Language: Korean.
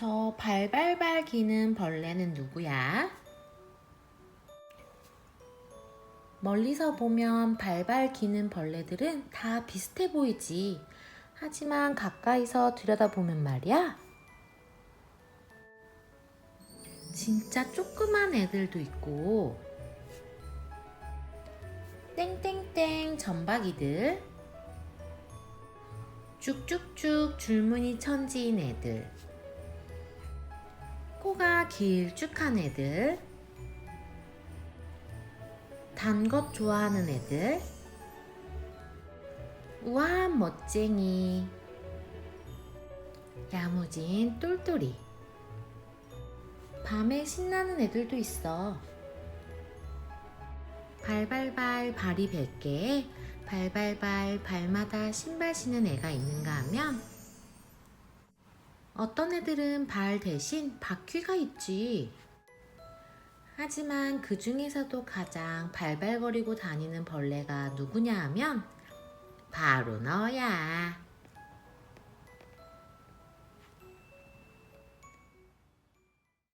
저 발발발 기는 벌레는 누구야? 멀리서 보면 발발 기는 벌레들은 다 비슷해 보이지. 하지만 가까이서 들여다보면 말이야. 진짜 조그만 애들도 있고, 땡땡땡 점박이들, 쭉쭉쭉 줄무늬 천지인 애들, 코가 길쭉한 애들, 단 것 좋아하는 애들, 우아한 멋쟁이, 야무진 똘똘이, 밤에 신나는 애들도 있어. 발발발 발이 100개, 발발발 발마다 신발 신은 애가 있는가 하면 어떤 애들은 발 대신 바퀴가 있지. 하지만 그 중에서도 가장 발발거리고 다니는 벌레가 누구냐 하면 바로 너야.